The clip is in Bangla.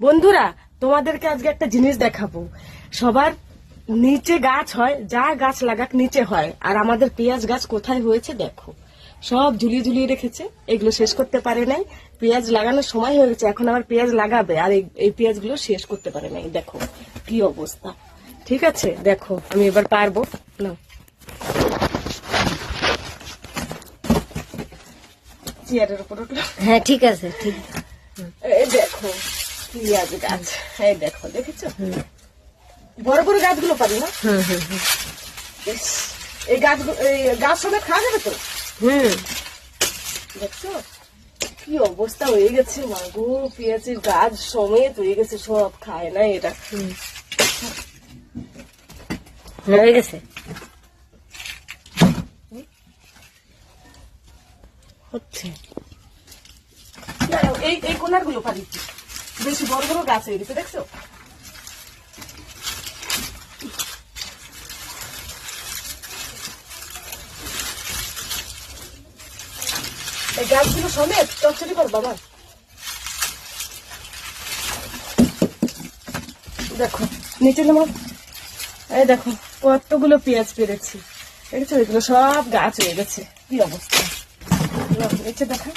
বন্ধুরা তোমাদেরকে আজকে একটা জিনিস দেখাবো। সবার নিচে গাছ হয় যা গাছ লাগাক নিচে হয় আর আমাদের পেঁয়াজ গাছ কোথায় হয়েছে দেখো। সব ঝুলিয়ে ঝুলিয়ে রেখেছে এগুলো শেষ করতে পারে নাই। পেঁয়াজ লাগানোর সময় হয়ে গেছে এখন আবার পেঁয়াজ লাগাবে আর এই- এই পেঁয়াজগুলো শেষ করতে পারে নাই। দেখো কি অবস্থা। ঠিক আছে দেখো আমি এবার পারব। না চেয়ারের উপর হ্যাঁ ঠিক আছে ঠিক। এই দেখো পেঁয়াজ গাছ? এই দেখো দেখেছ? বড় বড় গাছগুলো পারি না? এই গাছগুলো গাছ সমেত খাওয়া যাবে তো? হুম। দেখছ? কি অবস্থা হয়ে গেছে মাগো পেঁয়াজের গাছ সমেত হয়ে গেছে সব খায় না এটা হয়ে গেছে? হচ্ছে। এই এই কোনারগুলো পারি? বেশি বড় বড় গাছ হয়ে গেছে, দেখছ? এই গাছগুলো সমেত চচ্চড়ি কর, বাবা। দেখো, নিচে নামো এই দেখো, কতগুলো পেঁয়াজ পেরেছি। দেখেছ? এগুলো সব গাছ হয়ে গেছে। কি অবস্থা? নিচে দেখা।